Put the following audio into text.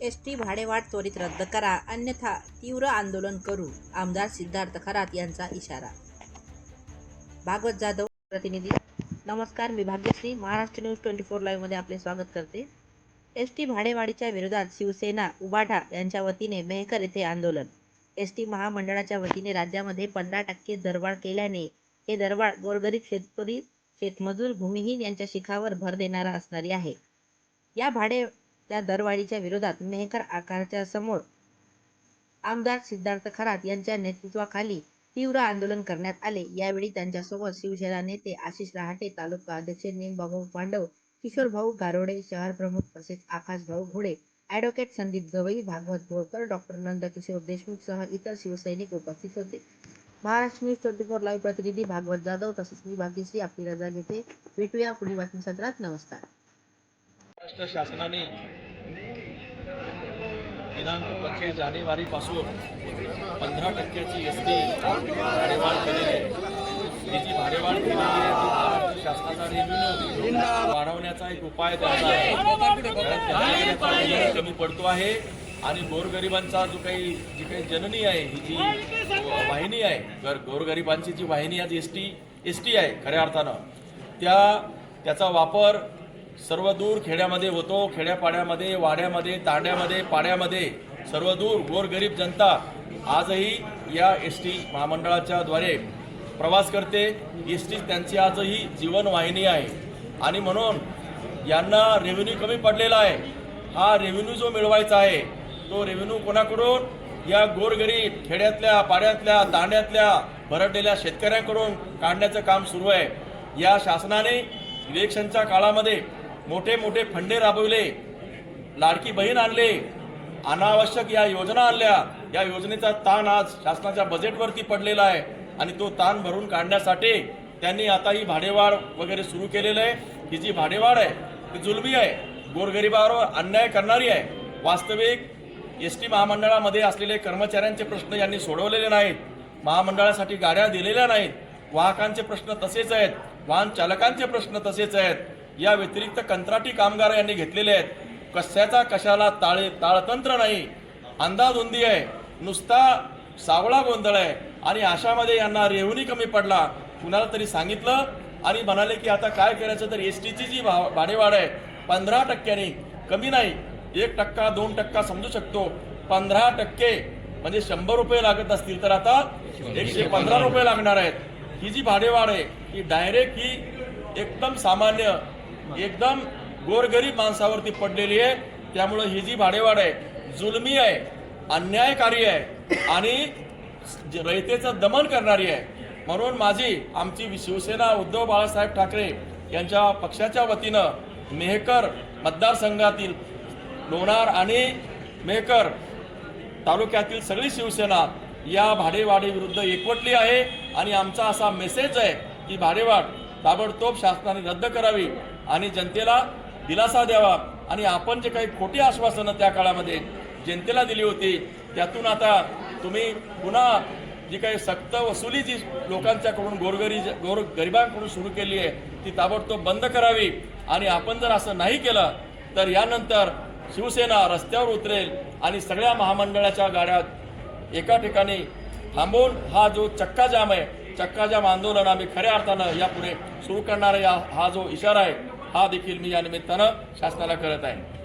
S T भाडेवाढ त्वरित रद्द करा अन्यथा तीव्र आंदोलन करू आमदार सिद्धार्थ खरात यांचा इशारा. भागवत जाधव प्रतिनिधी. नमस्कार मी Bhagyashree. Maharashtra news twenty four लाईव्हमध्ये आपले स्वागत करते. एस टी भाडेवाढीच्या विरोधात शिवसेना उबाठा यांच्या वतीने मेहकर येथे आंदोलन. एस टी महामंडळाच्या वतीने राज्यामध्ये पंधरा टक्के दरवाढ केल्याने हे दरवाढ गोरगरीब शेतकरी शेतमजूर भूमिहीन यांच्या शिखावर भर देणारा असणारी आहे. या भाडे त्या दरवाढीच्या विरोधात मेहकर आकारच्या समोर आमदार सिद्धार्थ खरात यांच्या नेतृत्वाखाली तीव्र आंदोलन करण्यात आले. यावेळी त्यांच्यासोबत शिवसेना नेते आशिष रहाटे तालुका अध्यक्ष नेमबाबू पांडव किशोर भाऊ गारोडे शहर प्रमुख तसेच आकाश भाऊ घोडे ॲडव्होकेट संदीप गवई भागवत बोरकर डॉक्टर नंदकिशोर देशमुख सह इतर शिवसैनिक उपस्थित होते. Maharashtra news twenty four live प्रतिनिधी भागवत जाधव तसेच मी भाग्यश्री आपली रजा घेते. भेटूया पुढील बातमीसत्रात. नमस्कार. महाराष्ट्र शासनाने दिनांक पंचवीस जानेवारीपासून पंधरा टक्क्याची एस टी भाडेवाढ केलेली आहे. ही जी भाडेवाढ केलेली आहे. ती महाराष्ट्र शासनाचा रेव्हेन्यू वाढवण्याचा एक उपाय त्याचा आहे. कमी पडतो आहे आणि गोरगरिबांचा जो काही जी काही जननी आहे ही जी वाहिनी आहे गर गोरगरिबांची जी वाहिनी आज एस टी एस टी आहे खऱ्या अर्थानं त्या त्याचा वापर सर्व दूर खेड्यामध्ये होतो खेड्यापाड्यामध्ये वाड्यामध्ये तांड्यामध्ये पाड्यामध्ये सर्व दूर गोरगरीब जनता आजही या एस टी महामंडळाच्याद्वारे प्रवास करते. एस टी त्यांची आजही जीवनवाहिनी आहे. आणि म्हणून यांना रेव्हेन्यू कमी पडलेला आहे. हा रेव्हेन्यू जो मिळवायचा आहे तो रेव्हेन्यू कोणाकडून? या गोरगरीब खेड्यातल्या पाड्यातल्या तांड्यातल्या भरडलेल्या शेतकऱ्यांकडून काढण्याचं काम सुरू आहे. या शासनाने इलेक्शनच्या काळामध्ये मोठे मोठे फंडे राबवले. लाडकी बहीण आणले. अनावश्यक या योजना आणल्या. या योजनेचा ताण आज शासनाच्या बजेटवरती पडलेला आहे. आणि तो ताण भरून काढण्यासाठी त्यांनी आता ही भाडेवाढ वगैरे सुरू केलेलं आहे. ही जी भाडेवाढ आहे ती जुलमी आहे. गोरगरिबावर अन्याय करणारी आहे. वास्तविक एस टी महामंडळामध्ये असलेले कर्मचाऱ्यांचे प्रश्न यांनी सोडवलेले नाहीत. महामंडळासाठी गाड्या दिलेल्या नाहीत. वाहकांचे प्रश्न तसेच आहेत. वाहन चालकांचे प्रश्न तसेच आहेत. या व्यतिरिक्त कंत्राटी कामगार यांनी घेतलेले आहेत. कशाचा कशाला ताळे ताळतंत्र नाही. अंदाधुंदी आहे. नुसता सावळा गोंधळ आहे. आणि अशामध्ये यांना रेव्हन्यू कमी पडला. कुणाला तरी सांगितलं? आणि म्हणाले की आता काय करायचं तर एस टीची जी भा भाडेवाढ आहे पंधरा टक्क्यांनी कमी नाही. एक टक्का दोन टक्का समजू शकतो. पंधरा टक्के म्हणजे शंभर रुपये लागत असतील तर आता एकशे पंधरा रुपये लागणार आहेत. ही जी भाडेवाढ आहे ही डायरेक्ट ही एकदम सामान्य एकदम गोरगरीब माणसावरती पडलेली आहे. त्यामुळं ही जी भाडेवाढ आहे जुलमी आहे अन्यायकारी आहे आणि रयतेचं दमन करणारी आहे. म्हणून माझी आमची शिवसेना उद्धव बाळासाहेब ठाकरे यांच्या पक्षाच्या वतीनं मेहकर मतदारसंघातील लोणार आणि मेहकर तालुक्यातील सगळी शिवसेना या भाडेवाडीविरुद्ध एकवटली आहे. आणि आमचा असा मेसेज आहे की भाडेवाढ ताबडतोब शासनाने रद्द करावी. आणि जनतेला दिलासा द्यावा आणि आपण जे काही खोटी आश्वासनं त्या काळामध्ये जनतेला दिली होती त्यातून आता तुम्ही पुन्हा जी काही सक्त वसुली जी लोकांच्याकडून गोरगरी गोर गरिबांकडून सुरू केली आहे ती ताबडतोब बंद करावी. आणि आपण जर असं नाही केलं तर यानंतर शिवसेना रस्त्यावर उतरेल आणि सगळ्या महामंडळाच्या गाड्या एका ठिकाणी थांबवून हा जो चक्का जाम आहे चक्काजाम आंदोलन आम्ही खऱ्या अर्थानं यापुढे सुरू करणारा या हा जो इशारा आहे हा देखील मी या निमित्तानं शासनाला करत आहे.